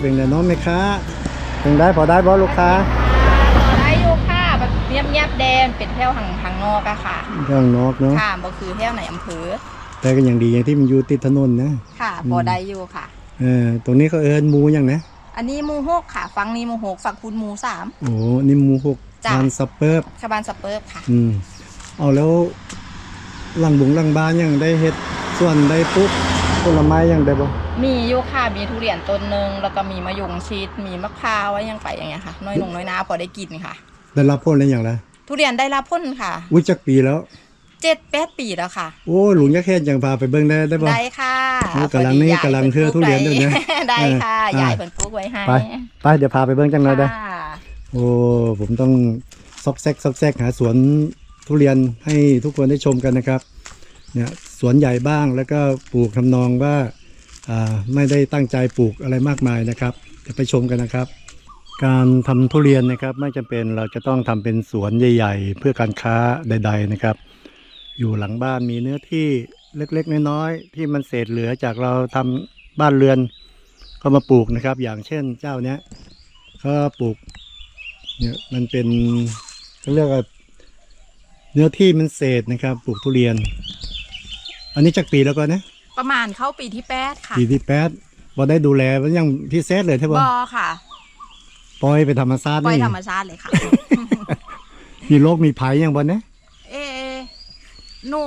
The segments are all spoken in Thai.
เป็นไงน้องไหมคะเป็นได้พอได้บ่ลูกค้าได้อยู่ค่ะแบบเงียบๆแดนเป็นแถวทางทางนอกอะค่ะเรื่องนอกเนาะค่ะบ่คือแถวในอำเภอแต่ก็ยังดีอย่างที่มันอยู่ติดถนนนะค่ะพอได้อยู่ค่ะเออตรงนี้เขาเอิ้นหมูหยังนะอันนี้หมูหกค่ะ ฟังนี้หมูหกฝั่งคุณหมูสามโอ้นี่หมูหกจ้ะบานซับเปิบชาวบ้านสเปิร์ฟค่ะอืมเอาแล้วหลังบุงหลังบ้านยังได้เฮ็ดส่วนได้ปุ๊บ ผลไม้ยังได้บ่มีอยู่ค่ะมีทุเรียนต้นหนึ่งแล้วก็มีมะยงชิดมีมะพร้าวไว้ยังไปอย่างเงี้ยค่ะ น้อยหนงน้อยนาพอได้กินค่ะ ได้รับผลอะไรอย่างละทุเรียนได้รับพ้นค่ะอุ้ยจักปีแล้วเจ็ดแปดปีแล้วค่ะ โอ้หลุงยักษ์แค่ยังพาไปเบิ่งได้ได้บ่ ได้ค่ะโอ้กำลังนี่พอดีกำลังเทื่อทุเรียนด้วยนะได้ค่ะเอออะยายเพิ่นปลูกไว้ให้ไปไปเดี๋ยวพาไปเบิ่งจังเลยได้อค่ะ โอ้ผมต้องซอกแซกซอกแซกหาสวนทุเรียนให้ทุกคนได้ชมกันนะครับเนี่ย สวนใหญ่บ้าง แล้วก็ปลูกทำนองว่าไม่ได้ตั้งใจปลูกอะไรมากมายนะครับเดี๋ยวไปชมกันนะครับ การทำทุเรียนนะครับไม่จำเป็นเราจะต้องทำเป็นสวนใหญ่ ๆ เพื่อการค้าใด ๆนะครับ อยู่หลังบ้านมีเนื้อที่เล็กๆ น้อยๆที่มันเศษเหลือจากเราทำบ้านเรือนก็มาปลูกนะครับ อย่างเช่นเจ้าเนี้ยเขาปลูกเนี่ยมันเป็นเขาเรียกว่าเนื้อที่มันเศษนะครับ ปลูกทุเรียน อันนี้จากปีแล้วก็นะประมาณเข้าปีที่แปดค่ะปีที่แปดพอได้ดูแลมันยังพิเศษเลยใช่บปะอค่ะ ปล่อยไปธรรมชาติปล่อยนี่ธรรมชาติเลยค่ะ มีโรคมีภัยยังบ่เนี่ยเอหนู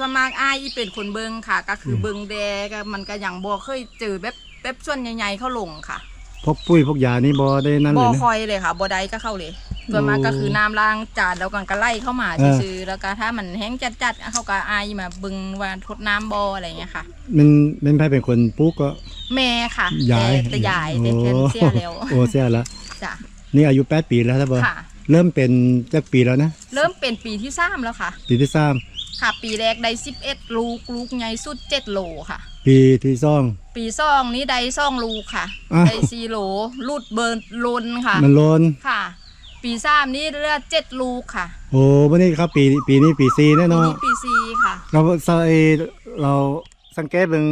สมัครอายอีเป็นคนเบิงค่ะ ก็คืออมเบิงแดก็มันก็ยังบ่เคยเจอแบบแบบส่วนใหญ่ๆเข้าลงค่ะพวกปุ้ยพวกยานี่บ่ได้นั่นเลบ่ยนะคอยเลยค่ะบ่ได้ก็เข้าเลย ส่วนมากก็คือน้ำล้างจานแล้วกันก็ไล่เข้ามาเออซื่อๆแล้วก็ถ้ามันแห้งจัดๆเขาก็อายมาเบิงว่าทดน้ำบ่อะไรอย่างเงี้ยค่ะ มันเป็นไผเป็นคนปลูกก็แม่ค่ะยายแต่แต่ยายแต่เทนเสียแล้วโอ้เสียแล้วจ้ะนี่อายุ8ปีแล้วใช่ปะค่ะเริ่มเป็นจักปีแล้วนะ เริ่มเป็นปีที่สามแล้วค่ะ ปีที่สามค่ะ ปีแรกได้11ลูกลูกใหญ่สุด7โลค่ะ ปีที่สอง ปีซองนี้ได้ซองลูกค่ะอะได้ซีโหลลูดเบิร์นลนค่ะ มันโลนค่ะ ปีสามนี้เลือดเจ็ดลูกค่ะโอ้วันนี้ครับปีปีนี้ปีซีแน่ปีนอนนี้ปีซีค่ะ เราใส่เราสังเกตเบิ่ง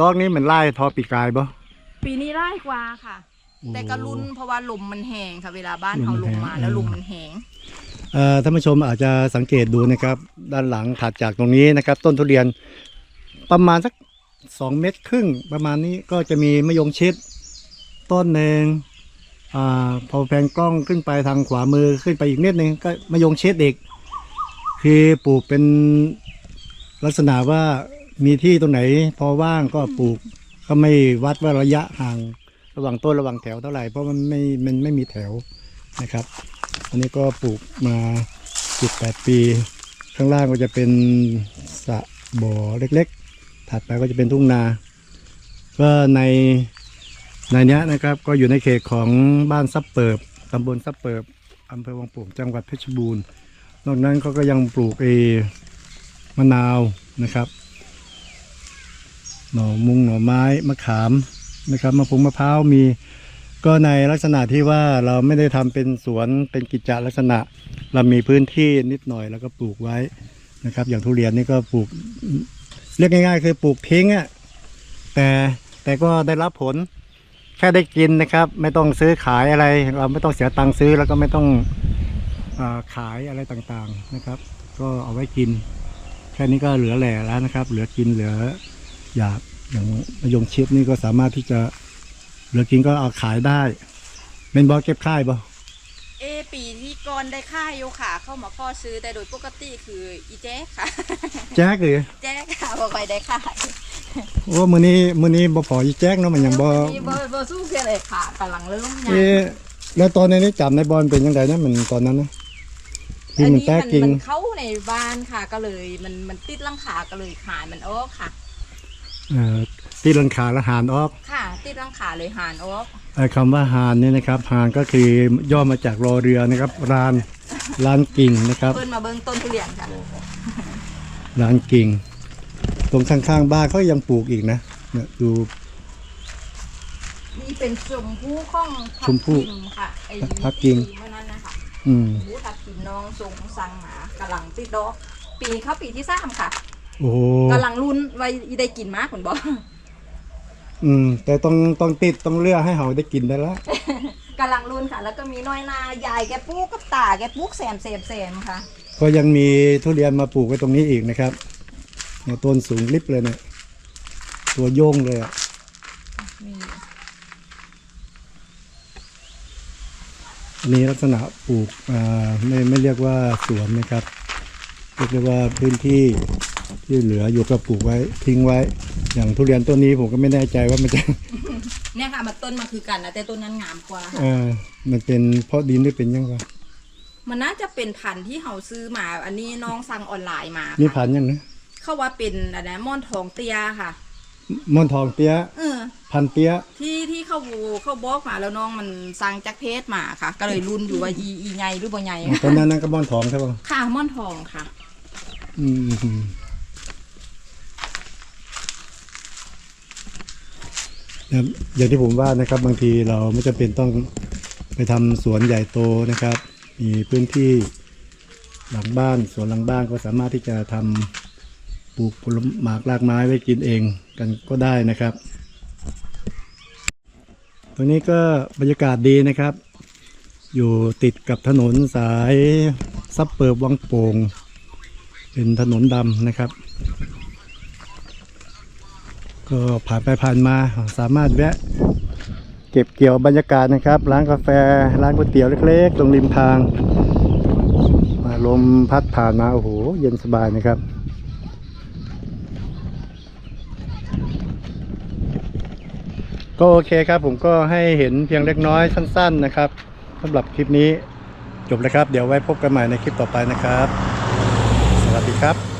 ดอกนี้เหมือนไล่ทอปีกายบ่ปีนี้ไร่กว่าค่ะโอ้แต่ก็ลุ้นเพราะว่าลมมันแหงค่ะ เวลาบ้านลมเขามันลงมาแห้งแล้วอืมลมมันแหงเอ่อท่านผู้ชมอาจจะสังเกตดูนะครับ ด้านหลังถัดจากตรงนี้นะครับ ต้นทุเรียนประมาณสักสองเมตรครึ่งประมาณนี้ก็จะมีมะยงชิดต้นหนึ่งอ่า พอแพงกล้องขึ้นไปทางขวามือขึ้นไปอีกนิดนึงก็มะยงเชิดอีกคือปลูกเป็นลักษณะว่ามีที่ตรงไหน พอว่างก็ปลูกก็ไม่วัดว่าระยะห่างระหว่างต้นระหว่างแถวเท่าไหร่เพราะมันไม่มันไม่มีแถวนะครับ อันนี้ก็ปลูกมาสิบแปดปี ข้างล่างก็จะเป็นสระบ่อเล็กๆ ถัดไปก็จะเป็นทุ่งนา ก็ใน ในเนี้ยนะครับก็อยู่ในเขตของบ้านซับเปิบตำบลซับเปิบอำเภอวังโป่งจังหวัดเพชรบูรณ์ นอกนั้นเขาก็ยังปลูกเอมะนาวนะครับ หน่อมุงหน่อไม้มะขามนะครับมะพร้าวมะพร้าวมีก็ในลักษณะที่ว่าเราไม่ได้ทำเป็นสวนเป็นกิจจลักษณะ เรามีพื้นที่นิดหน่อยแล้วก็ปลูกไว้นะครับ อย่างทุเรียนนี่ก็ปลูกเรียกง่ายๆคือปลูกทิ้งอะแต่แต่ก็ได้รับผล แค่ได้กินนะครับ ไม่ต้องซื้อขายอะไร เราไม่ต้องเสียตังค์ซื้อแล้วก็ไม่ต้องอาขายอะไรต่างๆนะครับ ก็เอาไว้กิน แค่นี้ก็เหลือแหล่แล้วนะครับ เหลือกินเหลืออยากอย่างมะยงชิดนี่ก็สามารถที่จะเหลือกินก็เอาขายได้เป็นบอเก็บค่ายบอเอปีที่ก่อนได้ค่ายโยค่ะ เข้ามาพ่อซื้อแต่โดยปกติคืออีแจ๊กค่ะ แจ๊กหรือแจ๊กค่ะบ่ค่อยได้ค่าย โอ้มือนี้มือนี้บอพออีแจ๊กเนาะมันยังบอนี่บ่บ่สู้เพื่อนเลยค่ะกำลังเริ่มยังเอ๊ะแล้วตอนนี้จับในบอลเป็นยังไงนะมันตอนนั้นนะที่อันมันนี้แตกมันกิ่งมันเข้าในบ้านค่ะก็เลย มันมันติดหลังคาก็เลยขายมันออกค่ะเอ่อที่ลังขาและหานออกค่ะ ติดหลังคาเลยหานออกไอ้คำว่าหานเนี่ยนะครับหานก็คือย่อมาจากรอเรือนะครับรานลานกิ่งนะครับเพิ่นมาเบิ่งต้นทุเรียนค่ะลานกิ่ง ตรงข้างๆบ้านเขายังปลูกอีกนะเนี่ยดู นี่เป็นชมพู่ข้องทับชมพู่ทิค่ะไอ้ทับทิมเมื่อนั้นนะคะอืม หมูทับทิมน้องทรงสั่งหมากำลังติดดอก ปีเข้าปีที่สามค่ะโอ้โหกำลังลุ้นไว้ได้กินมากคุณบอกอืม แต่ต้องต้องติดต้องเลือกให้เขาได้กินได้ละกำลังรุ่นค่ะ แล้วก็มีน้อยนายายแกปลูกกับตาแกปลูกแซมเซมเซมค่ะ ก็ยังมีทุเรียนมาปลูกไว้ตรงนี้อีกนะครับ เนี่ยต้นสูงลิบเลยเนี่ย ตัวโยงเลยอะมีอันนี้ลักษณะปลูกอ่าไม่ไม่เรียกว่าสวนนะครับเรียกได้ว่าพื้นที่ที่เหลืออยู่ก็ปลูกไว้ทิ้งไว้ อย่างทุเรียนต้นนี้ผมก็ไม่แน่ใจว่ามันจะเนี่ยค่ะมันต้นมาคือกันนะแต่ต้นนั้นงามกว่าค่ะเออมันเป็นเพราะดินหรือเป็นยังไงมันน่าจะเป็นพันธุ์ที่เขาซื้อมา อันนี้น้องสั่งออนไลน์มามีค่ะพันธุ์ยังนะ เขาว่าเป็นอะไรนะม่อนทองเตียค่ะ ม่อนทองเตี้ย เออ พันธุ์เตี้ย ที่ที่เขาเขาบอกมาแล้วน้องมันสั่งจากเพจมาค่ะ ก็เลยรุ่นอยู่ว่าอีอีไงหรือบ่ไงตอนนั้นนั่นก็ม่อนทองใช่ป่ะค่ะม่อนทองค่ะอืมอืมนะครับอย่างที่ผมว่านะครับบางทีเราไม่จำเป็นต้องไปทำสวนใหญ่โตนะครับ มีพื้นที่หลังบ้านสวนหลังบ้านก็สามารถที่จะทำ ปลูกผลหมากรากไม้ไว้กินเองกันก็ได้นะครับ ตรงนี้ก็บรรยากาศดีนะครับ อยู่ติดกับถนนสายซับเปิบวังโป่งเป็นถนนดำนะครับ ก็ผ่านไปผ่านมาสามารถแวะเก็บเกี่ยวบรรยากาศนะครับ ร้านกาแฟร้านก๋วยเตี๋ยวเล็กๆ ตรงริมทาง มาลมพัดผ่านมา โอ้โห เย็นสบายนะครับ ก็โอเคครับ ผมก็ให้เห็นเพียงเล็กน้อยสั้น ๆนะครับสำหรับคลิปนี้จบแล้วครับ เดี๋ยวไว้พบกันใหม่ในคลิปต่อไปนะครับ สวัสดีครับ